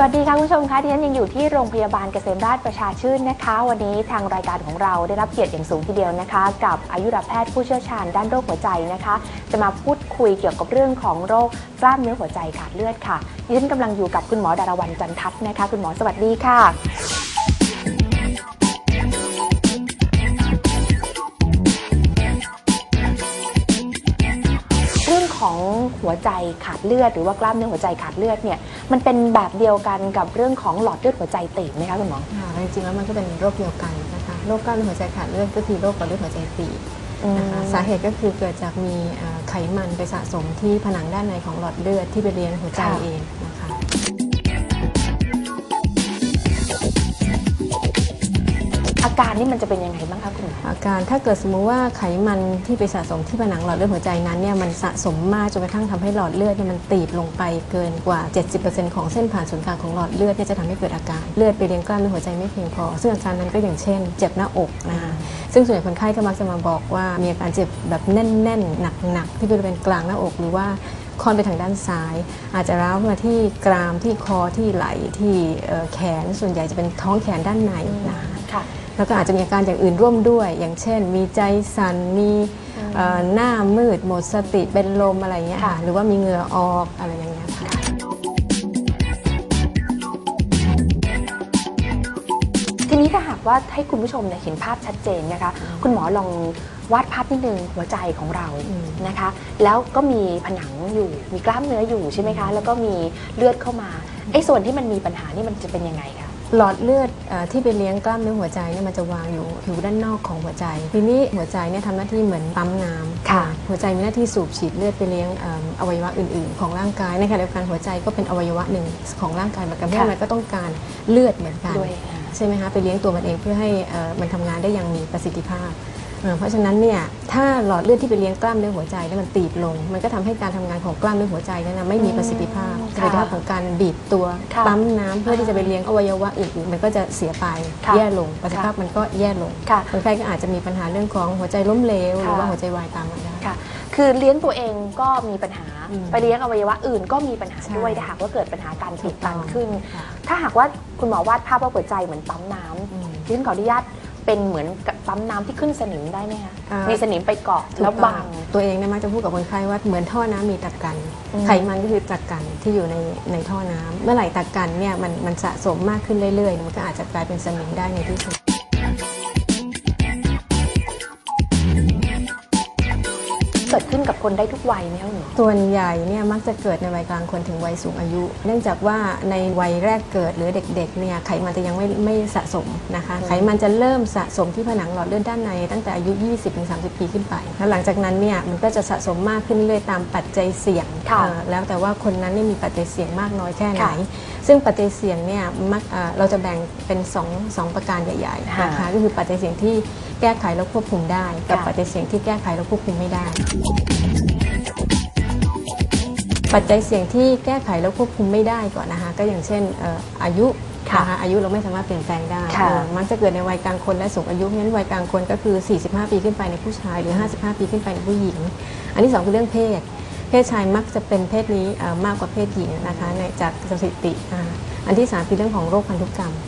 สวัสดีค่ะคุณผู้ชมคะที่ฉันยังอยู่ที่โรงพยาบาลเกษมราชประชาชื่นนะคะ วันนี้ทางรายการของเราได้รับเกียรติอย่างสูงทีเดียวนะคะ กับอายุรแพทย์ผู้เชี่ยวชาญด้านโรคหัวใจนะคะ จะมาพูดคุยเกี่ยวกับเรื่องของโรคกล้ามเนื้อหัวใจขาดเลือดค่ะดิฉันกำลังอยู่กับคุณหมอดารวันจันทัศน์นะคะ คุณหมอสวัสดีค่ะ ของหัวใจขาดเลือด หรือว่ากล้ามเนื้อหัวใจขาดเลือดเนี่ยมันเป็นแบบเดียวกันกับเรื่องของหลอดเลือดหัวใจตีบไหมคะคุณหมอค่ะจริงๆแล้วมันก็เป็นโรคเดียวกันนะคะโรคกล้ามเนื้อหัวใจขาดเลือดก็คือโรคหลอดเลือดหัวใจตีบนะคะสาเหตุก็คือเกิดจากมีเอ่อไขมันไปสะสมที่ผนังด้านในของหลอดเลือดที่ไปเลี้ยงหัวใจค่ะเองนะคะ อาการนี่มันจะเป็นยังไงบ้างคะคุณหมออาการถ้าเกิดสมมุติว่าไขมันที่ไปสะสมที่ผนังหลอดเลือดหัวใจนั้นเนี่ยมันสะสมมากจนกระทั่งทำให้หลอดเลือดเนี่ยมันตีบลงไปเกินกว่า 70%ของเส้นผ่านศูนย์กลางของหลอดเลือดเนี่ยจะทำให้เกิดอาการเลือดไปเลี้ยงกล้ามเนื้อหัวใจไม่เพียงพอ ซึ่งอาการนั้นก็อย่างเช่น เจ็บหน้าอกนะคะซึ่งส่วนใหญ่คนไข้ก็มักจะมาบอกว่ามีอาการเจ็บแบบแน่นๆหนักๆที่บริเวณกลางหน้าอกหรือว่าคอนไปทางด้านซ้าย อาจจะร้าวมาที่กรามที่คอที่ไหล่ที่เอ่อแขนส่วนใหญ่จะเป็นท้องแขนด้านในนะคะ ค่ะ แล้วก็อาจจะมีอาการอย่างอื่นร่วมด้วย อย่างเช่น มีใจสั่นมีเอ่อหน้ามืดหมดสติเป็นลมอะไรเงี้ยค่ะค่ะ หรือว่ามีเหงื่อออกอะไรอย่างเงี้ยค่ะ ทีนี้ถ้าหากว่าให้คุณผู้ชมเนี่ยเห็นภาพชัดเจนนะคะ คุณหมอลองวาดภาพนิดนึงหัวใจของเราอืม นะคะ แล้วก็มีผนังอยู่มีกล้ามเนื้ออยู่ใช่ไหมคะ แล้วก็มีเลือดเข้ามาไอ้ส่วนที่มันมีปัญหานี่มันจะเป็นยังไงคะ หลอดเลือดเอ่อที่ไปเลี้ยงกล้ามเนื้อหัวใจเนี่ยมันจะวางอยู่ผิวด้านนอกของหัวใจ ทีนี้หัวใจเนี่ยทำหน้าที่เหมือนปั๊มน้ำค่ะ หัวใจมีหน้าที่สูบฉีดเลือดไปเลี้ยงเอิ่มอวัยวะอื่น ๆ ของร่างกายในขณะเดียวกันหัวใจก็เป็นอวัยวะหนึ่งของร่างกายเหมือนกันเพราะค่ะมันก็ต้องการเลือดเหมือนกันด้วยใช่ไหมคะไปเลี้ยงตัวมันเองเพื่อให้เอ่อมันทำงานได้อย่างมีประสิทธิภาพ เอ่อเพราะฉะนั้นเนี่ยถ้าหลอดเลือดที่ไปเลี้ยงกล้ามเนื้อหัวใจเนี่ยมันตีบลง มันก็ทำให้การทำงานของกล้ามเนื้อหัวใจเนี่ยนะไม่มีประสิทธิภาพอืมประสิทธิภาพของการบีบตัวค่ะปั๊มน้ำเพื่อที่จะไปเลี้ยงอวัยวะอื่นๆมันก็จะเสียไปค่ะแย่ลงประสิทธิภาพมันก็แย่ลงค่ะคนไข้ก็อาจจะมีปัญหาเรื่องของหัวใจล้มเหลวหรือค่ะว่าหัวใจวายตามมาได้ค่ะคือเลี้ยงตัวเองก็มีปัญหาอืมไปเลี้ยงอวัยวะอื่นก็มีปัญหาใช่ด้วยถ้าหากว่าเกิดปัญหาการตีบตันถูกต้องขึ้นค่ะถ้าหากว่าคุณหมอวาดภาพว่าหัวใจเหมือนปั๊มน้ำอืมดิฉันขออนุญาต เป็นเหมือนกับปั๊มน้ำที่ขึ้นสนิมได้ไหมคะอ่ามี มีสนิมไปเกาะแล้วบัง ตัวเองเนี่ยมักจะพูดกับคนไข้ว่าเหมือนท่อน้ำมีตะกัน อืม ไขมันก็คือตะกันที่อยู่ในในท่อน้ำเมื่อไหร่ตะกันเนี่ยมันมันสะสมมากขึ้นเรื่อยๆมันก็อาจจะกลายเป็นสนิมได้ในที่สุด กิดขึ้นกับคนได้ทุกวัยไหมคะคุณหมอส่วนใหญ่เนี่ยมักจะเกิดในวัยกลางคนถึงวัยสูงอายุ เนื่องจากว่าในวัยแรกเกิดหรือเด็กๆเนี่ยไขมันจะยังไม่ไม่สะสมนะคะอืมไขมันจะเริ่มสะสมที่ผนังหลอดเลือดด้านในตั้งแต่อายุ 20-30 ปีขึ้นไป แล้วหลังจากนั้นเนี่ยมันก็จะสะสมมากขึ้นเรื่อยๆตามปัจจัยเสี่ยงค่ะเอ่อแล้วแต่ว่าคนนั้นเนี่ยมีปัจจัยเสี่ยงมากน้อยแค่ไหนค่ะซึ่งปัจจัยเสี่ยงเนี่ยมักเอ่อเราจะแบ่งเป็น2องสองประการใหญ่ๆนะคะค่ะก็คือปัจจัยเสี่ยงที่ แก้ไขแล้วควบคุมได้ กับค่ะ ปัจจัยเสี่ยงที่แก้ไขแล้วควบคุมไม่ได้ ปัจจัยเสี่ยงที่แก้ไขแล้วควบคุมไม่ได้ก่อนนะคะก็อย่างเช่นเอ่ออายุค่ะนะคะอายุเราไม่สามารถเปลี่ยนแปลงได้ค่ะ เอ่อมักจะเกิดในวัยกลางคนและสูงอายุเพราะฉะนั้นวัยกลางคนก็คือ 45 ปีขึ้นไปในผู้ชาย หรือ 55 ปีขึ้นไปในผู้หญิง อันที่สองคือเรื่องเพศ เพศชายมักจะเป็นเพศนี้เอ่อมากกว่าเพศหญิงนะคะในจากสถิติอ่าอันที่สามคือเรื่องของโรคพันธุกรรมอืม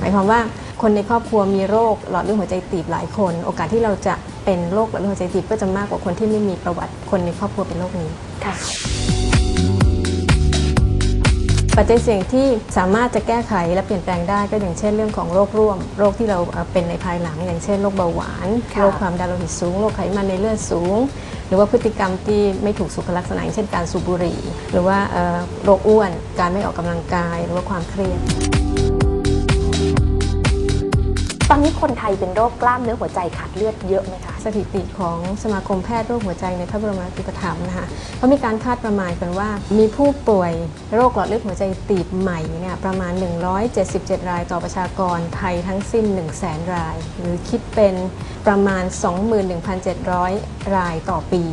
หมายความว่าคนในครอบครัวมีโรคหลอดเลือดหัวใจตีบหลายคน โอกาสที่เราจะเป็นโรคหลอดเลือดหัวใจตีบก็จะมากกว่าคนที่ไม่มีประวัติคนในครอบครัวเป็นโรคนี้ค่ะปัจจัยเสี่ยงที่สามารถจะแก้ไขและเปลี่ยนแปลงได้ก็อย่างเช่นเรื่องของโรคร่วม โรคที่เราเอ่อเป็นในภายหลัง อย่างเช่นโรคเบาหวานค่ะโรคความดันโลหิตสูงโรคไขมันในเลือดสูง หรือว่าพฤติกรรมที่ไม่ถูกสุขลักษณะอย่างเช่นการสูบบุหรี่ หรือว่าเอ่อโรคอ้วนการไม่ออกกำลังกาย หรือว่าความเครียด ตอนนี้คนไทยเป็นโรคกล้ามเนื้อหัวใจขาดเลือดเยอะไหมคะ สถิติของสมาคมแพทย์โรคหัวใจในพระบรมราชูปถัมภ์นะคะเขามีการคาดประมาณกันว่า มีผู้ป่วยโรคหลอดเลือดหัวใจตีบใหม่เนี่ยประมาณ 177 รายต่อประชากรไทยทั้งสิ้น 1 0 0 0 0แสนราย หรือคิดเป็นประมาณ 21,700 รายต่อปี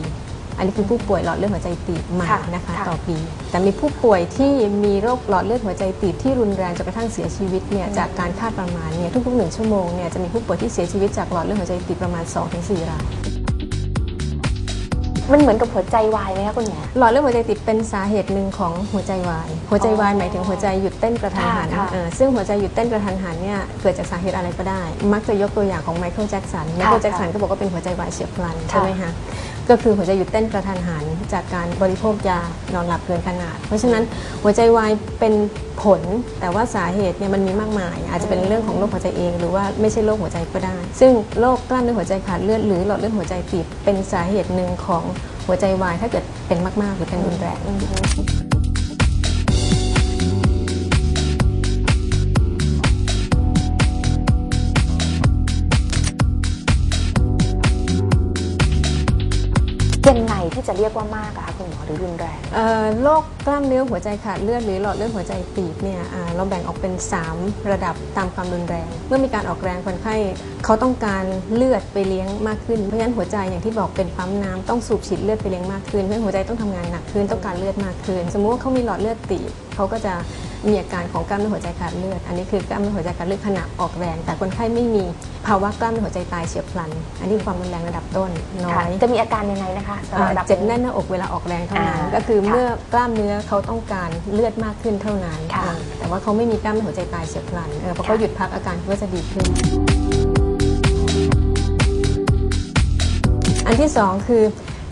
อันนี้คือผู้ป่วยหลอดเลือดหัวใจตีบใหม่ค่ะนะคะค่ะ ต่อปี แต่มีผู้ป่วยที่มีโรคหลอดเลือดหัวใจตีบที่รุนแรงจนกระทั่งเสียชีวิตเนี่ยจากการคาดประมาณเนี่ยทุกๆหนึ่งชั่วโมงเนี่ยจะมีผู้ป่วยที่เสียชีวิตจากหลอดเลือดหัวใจตีบประมาณ 2-4รายทมันเหมือนกับหัวใจวายไหมคะคุณหมอ หลอดเลือดหัวใจตีบเป็นสาเหตุหนึ่งของหัวใจวาย หัวใจวายหมายถึงหัวใจหยุดเต้นกระทันหันค่ะค่ะเออซึ่งหัวใจหยุดเต้นกระทันหันเนี่ยเกิดจากสาเหตุอะไรก็ได้ มักจะยกตัวอย่างของไมเคิลแจ็กสัน ไมเคิลแจ็กสันก็บอกว่าเป็นหัวใจวายเฉียบพลันใช่ไหมคะ ก็คือหัวใจหยุดเต้นกระทันหันจากการบริโภคยานอนหลับเกินขนาด เพราะฉะนั้นหัวใจวายเป็นผล แต่ว่าสาเหตุเนี่ยมันมีมากมาย อาจจะเป็นเรื่องของโรคหัวใจเอง หรือว่าไม่ใช่โรคหัวใจก็ได้ ซึ่งโรคกล้ามเนื้อหัวใจขาดเลือดหรือหลอดเลือดหัวใจตีบเป็นสาเหตุหนึ่งของหัวใจวายถ้าเกิดเป็นมากๆหรือเป็นรุนแรง เรียกว่ามากอะคะคุณหมอหรือรุนแรง โรคกล้ามเนื้อหัวใจขาดเลือดหรือหลอดเลือดหัวใจตีบเนี่ยเราแบ่งออกเป็น 3 ระดับตามความรุนแรง เมื่อมีการออกแรงคนไข้เขาต้องการเลือดไปเลี้ยงมากขึ้นเพราะฉะนั้นหัวใจอย่างที่บอกเป็นปั๊มน้ำต้องสูบฉีดเลือดไปเลี้ยงมากขึ้นเพราะฉะนั้นหัวใจต้องทำงานหนักขึ้นต้องการเลือดมากขึ้น สมมุติว่าเขามีหลอดเลือดตีบเขาก็จะ มีอาการของกล้ามเนื้อหัวใจขาดเลือด อันนี้คือกล้ามเนื้อหัวใจขาดเลือดขณะออกแรง แต่คนไข้ไม่มีภาวะกล้ามเนื้อหัวใจตายเฉียบพลัน อันนี้ความรุนแรงระดับต้นน้อค่ะยจะมีอาการยังไงนะคะสำหรับอ่าระดับเจ็บแน่นหน้าอกเวลาออกแรงเท่านั้นอ่าก็คือค่ะเมื่อกล้ามเนื้อเขาต้องการเลือดมากขึ้นเท่านั้นค่ะอ่าแต่ว่าเขาไม่มีกล้ามเนื้อหัวใจตายเฉียบพลันเออพอค่ะเขาหยุดพักอาการก็จะดีขึ้นอันที่สองคือ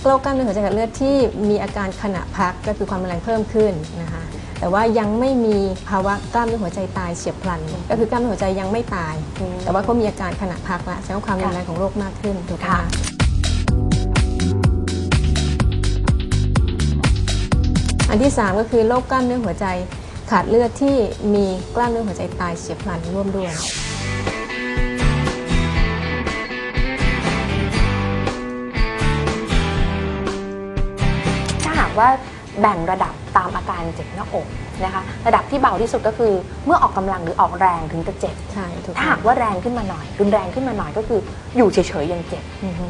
โรคกล้ามเนื้อหัวใจขาดเลือดที่มีอาการขณะพักก็คือความรุนแรงเพิ่มขึ้นนะคะ แต่ว่ายังไม่มีภาวะกล้ามเนื้อหัวใจตายเฉียบพลัน ก็คือกล้ามเนื้อหัวใจยังไม่ตายอืมแต่ว่าเขามีอาการขณะพักละแสดงว่าความรุนแรงของโรคมากขึ้นถูกไหมค่ะคะอันที่ 3 ก็คือโรคกล้ามเนื้อหัวใจขาดเลือดที่มีกล้ามเนื้อหัวใจตายเฉียบพลันร่วมด้วยถ้าหากว่า แบ่งระดับตามอาการเจ็บหน้าอกนะคะ ระดับที่เบาที่สุดก็คือเมื่อออกกำลังหรือออกแรงถึงจะเจ็บใช่ถูกถ้าหากว่าแรงขึ้นมาหน่อย รุนแรงขึ้นมาหน่อยก็คืออยู่เฉยๆยังเจ็บอือฮึ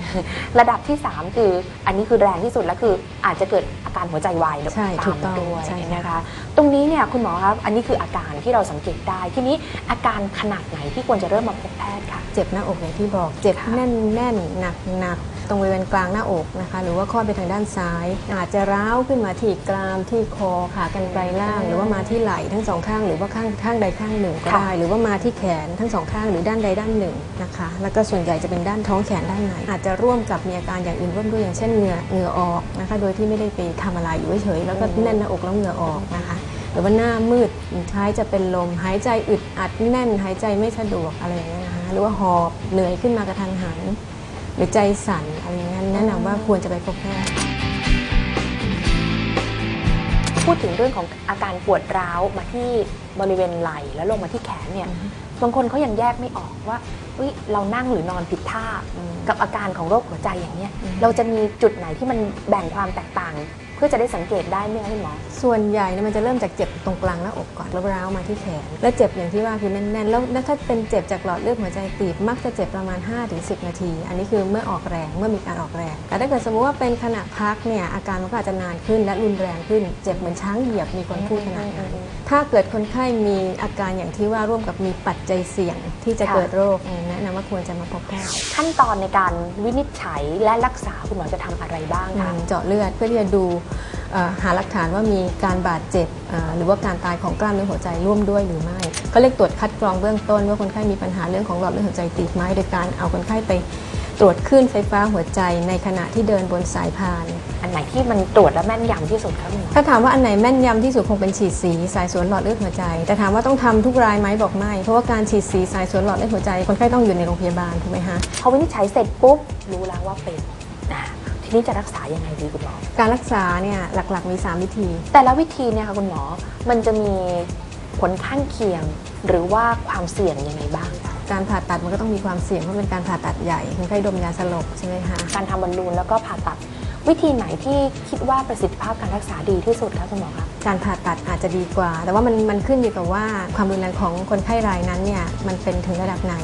ระดับที่ 3 คืออันนี้คือแรงที่สุดแล้วคืออาจจะเกิดอาการหัวใจวายใช่ตาถูมกต้องด้วยใช่ค่ะนะคะ ตรงนี้เนี่ยคุณหมอครับอันนี้คืออาการที่เราสังเกตได้ทีนี้อาการขนาดไหนที่ควรจะเริ่มมาพบแพทย์ค่ะ เจ็บหน้าอกอย่างที่บอกเจ็บค่ะแน่นแน่นหนักหนัก ตรงบริเวณกลางหน้าอกนะคะ หรือว่าข้อไปทางด้านซ้าย อาจจะร้าวขึ้นมาที่กรามที่คอขากรรไกรล่าง หรือว่ามาที่ไหล่ทั้งสองข้างหรือว่าข้างข้างใดข้างหนึ่งก็ค่ะได้ หรือว่ามาที่แขนทั้งสองข้างหรือด้านใดด้านหนึ่งนะคะ แล้วก็ส่วนใหญ่จะเป็นด้านท้องแขนด้านในอาจจะร่วมกับมีอาการอย่างอื่นร่วมด้วยอย่างเช่นเหงื่อเหงื่อออกนะคะ โดยที่ไม่ได้ไปทำอะไรอยู่เฉยๆแล้วก็แน่นหน้าอกแล้วเหงื่อออกนะคะหรือว่าหน้ามืดท้ายจะเป็นลม หายใจอึดอัดแน่น หายใจไม่สะดวกอะไรอย่างเงี้ยนะคะหรือว่าหอบเหนื่อยขึ้นมากระทันหัน หรือใจสั่นอะไรอย่างเงี้ยแนะนำว่าควรจะไปพบแพทย์ พูดถึงเรื่องของอาการปวดร้าวมาที่บริเวณไหล่แล้วลงมาที่แขนเนี่ยบางคนเขายังแยกไม่ออกว่าเฮ้ยเรานั่งหรือนอนผิดท่าอืมกับอาการของโรคหัวใจอย่างเนี้ยอืมเราจะมีจุดไหนที่มันแบ่งความแตกต่าง เพื่อจะได้สังเกตได้ไหมคะคุณหมอ ส่วนใหญ่เนี่ยมันจะเริ่มจากเจ็บตรงกลางหน้าอกก่อนแล้วร้าวมาที่แขน แล้วเจ็บอย่างที่ว่าคือแน่นๆแล้วแล้วถ้าเป็นเจ็บจากหลอดเลือดหัวใจตีบมักจะเจ็บประมาณ 5-10 นาที อันนี้คือเมื่อออกแรงเมื่อมีการออกแรง แต่ถ้าเกิดสมมติว่าเป็นขณะพักเนี่ยอาการมันก็อาจจะนานขึ้น และรุนแรงขึ้น เจ็บเหมือนช้างเหยียบมีคนพูดขนาดนั้นอืมถ้าเกิดคนไข้มีอาการอย่างที่ว่าร่วมกับมีปัจจัยเสี่ยงที่จะค่ะเกิดโรคแนะนำว่าควรจะมาพบแพทย์ขั้นตอนในการวินิจฉัยและรักษาคุณหมอจะทำอะไรบ้างคะเจาะเลือดเพื่อที่จะดูเอ่อ หาหลักฐานว่ามีการบาดเจ็บเอ่อหรือว่าการตายของกล้ามเนื้อหัวใจร่วมด้วยหรือไม่ก็เรียกตรวจคัดกรองเบื้องต้น ว่าคนไข้มีปัญหาเรื่องของหลอดเลือดหัวใจตีบไหมโดยการเอาคนไข้ไปตรวจคลื่นไฟฟ้าหัวใจในขณะที่เดินบนสายพาน อันไหนที่มันตรวจและแม่นยำที่สุดคะคุณหมอถ้าถามว่าอันไหนแม่นยำที่สุดคงเป็นฉีดสีสายสวนหลอดเลือดหัวใจ แต่ถามว่าต้องทำทุกรายไหมบอกไม่ เพราะว่าการฉีดสีสายสวนหลอดเลือดหัวใจ คนไข้ต้องอยู่ในโรงพยาบาลถูกไหมคะพอวินิจฉัยเสร็จปุ๊บรู้แล้วว่าเป็นอ่า ทีนี้จะรักษายังไงดีคุณหมอ การรักษาเนี่ยหลักๆมี 3 วิธี แต่ละวิธีเนี่ยค่ะคุณหมอมันจะมีผลข้างเคียง หรือว่าความเสี่ยงยังไงบ้างคะการผ่าตัดมันก็ต้องมีความเสี่ยงเพราะเป็นการผ่าตัดใหญ่คนไข้ดมยาสลบใช่ไหมคะการทำบอลลูนแล้วก็ผ่าตัด วิธีไหนที่คิดว่าประสิทธิภาพการรักษาดีที่สุดคะคุณหมอคะการผ่าตัดอาจจะดีกว่า แต่ว่ามันมันขึ้นอยู่กับว่าความรุนแรงของคนไข้รายนั้นเนี่ยมันเป็นถึงระดับไหน